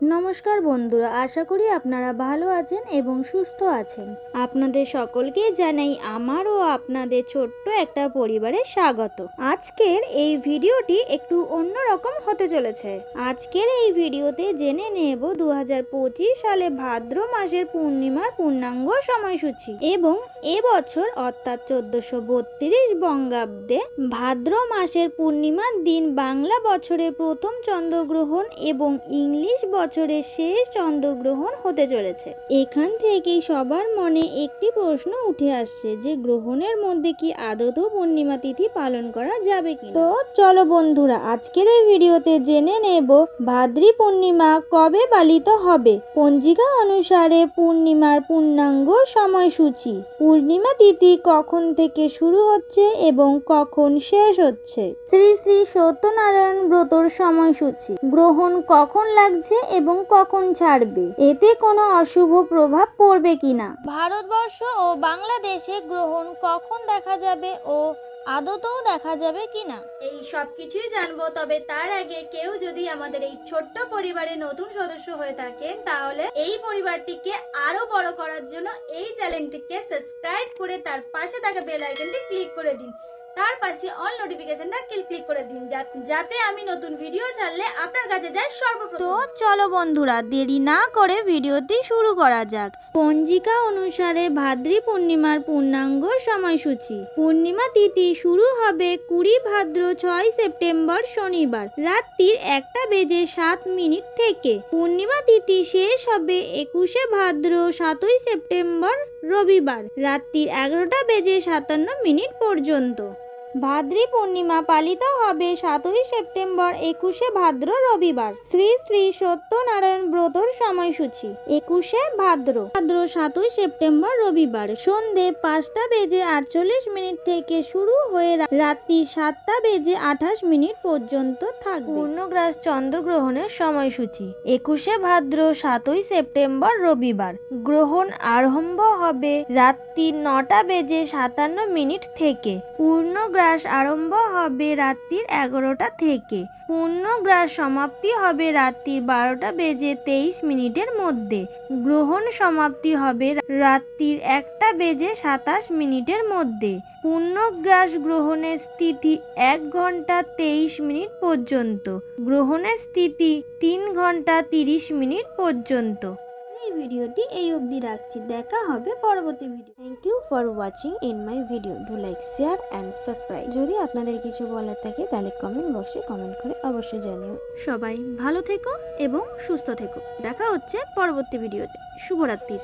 নমস্কার বন্ধুরা, আশা করি আপনারা ভালো আছেন এবং সুস্থ আছেন। আপনাদের সকলকে জানাই আমার ও আপনাদের ছোট্ট একটা পরিবারে স্বাগত। আজকের এই ভিডিওটি একটু অন্যরকম হতে চলেছে। আজকের এই ভিডিওতে জেনে নেব দু হাজার পঁচিশ সালে ভাদ্র মাসের পূর্ণিমার পূর্ণাঙ্গ সময়সূচি এবং এবছর অর্থাৎ চোদ্দশো বত্রিশ বঙ্গাব্দে ভাদ্র মাসের পূর্ণিমার দিন বাংলা বছরের প্রথম চন্দ্রগ্রহণ এবং ইংলিশ বছরের শেষ চন্দ্রগ্রহণ হতে চলেছে। এখান থেকেই সবার মনে একটি প্রশ্ন উঠে আসছে যে গ্রহণের মধ্যে কি আদৌ পূর্ণিমা তিথি পালন করা যাবে কি তো চলো বন্ধুরা, আজকের এই ভিডিওতে জেনে নেব ভাদ্রী পূর্ণিমা কবে পালিত হবে। পঞ্জিকা অনুসারে পূর্ণিমার পূর্ণাঙ্গ সময়সূচি। পূর্ণিমা তিথি কখন থেকে শুরু হচ্ছে এবং কখন শেষ হচ্ছে? শ্রী শ্রী সত্যনারায়ণ ব্রতর সময়সূচি। গ্রহণ কখন লাগছে এবং কখন ছাড়বে? এতে কোনো অশুভ প্রভাব পড়বে কিনা? ভারতবর্ষ ও বাংলাদেশে গ্রহণ কখন দেখা যাবে ও আদতেও দেখা যাবে কিনা? এই সব কিছুই জানব তবে তার আগে কেউ যদি আমাদের এই ছোট্ট পরিবারে নতুন সদস্য হয়ে থাকেন তাহলে এই পরিবারটিকে আরও বড় করার জন্য এই চ্যানেলটিকে সাবস্ক্রাইব করে তার পাশে থাকা বেল আইকনটি ক্লিক করে দিন। তার পাশে অল নোটিফিকেশনটা ক্লিক ক্লিক করে দিন যাতে আমি নতুন ভিডিও ছাড়লে আপনার কাছে যায় সর্বপ্রথম। তো চলো বন্ধুরা, দেরি না করে ভিডিওটি শুরু করা যাক। পঞ্জিকা অনুসারে ভাদ্রি পূর্ণিমার পূর্ণাঙ্গ সময়সূচি। পূর্ণিমা তিথি শুরু হবে কুড়ি ভাদ্র ছয় সেপ্টেম্বর শনিবার, রাত্রির একটা বেজে সাত মিনিট থেকে। পূর্ণিমা তিথি শেষ হবে একুশে ভাদ্র সাতই সেপ্টেম্বর রবিবার, রাত্রির এগারোটা বেজে সাতান্ন মিনিট পর্যন্ত। ভাদ্রী পূর্ণিমা পালিত হবে সাতই সেপ্টেম্বর একুশে ভাদ্র রবিবার। শ্রী শ্রী সত্যনারায়ণ ব্রতর সময়সূচি, একুশে ভাদ্র। ভাদ্র সাতই সেপ্টেম্বর রবিবার। সন্ধে পাঁচটা বেজে আটচল্লিশ মিনিট থেকে শুরু হয়ে রাত্রি সাতটা বেজে আঠাশ মিনিট পর্যন্ত থাকবে। পূর্ণগ্রাস চন্দ্রগ্রহণের সময়সূচি, একুশে ভাদ্র সাতই সেপ্টেম্বর রবিবার। গ্রহণ আরম্ভ হবে রাত্রি নটা বেজে সাতান্ন মিনিট থেকে। পূর্ণগ্রাস আরম্ভ হবে রাত্রির এগারোটা থেকে। পূর্ণগ্রাস সমাপ্তি হবে রাত্রির বারোটা বেজে তেইশ মিনিটের মধ্যে। গ্রহণ সমাপ্তি হবে রাত্রির একটা বেজে সাতাশ মিনিটের মধ্যে। পূর্ণগ্রাস গ্রহণের স্থিতি এক ঘণ্টা তেইশ মিনিট পর্যন্ত। গ্রহণের স্থিতি তিন ঘণ্টা তিরিশ মিনিট পর্যন্ত। এই ভিডিওটি এই অবধি রাখছি। দেখা হবে পরবর্তী video thank you for watching in my video do like share and subscribe যদি আপনাদের কিছু বলার থাকে, তাহলে কমেন্ট বক্সে কমেন্ট করে অবশ্যই জানিও। সবাই ভালো থেকো এবং সুস্থ থেকো। দেখা হচ্ছে পরবর্তী ভিডিওতে। শুভরাত্রির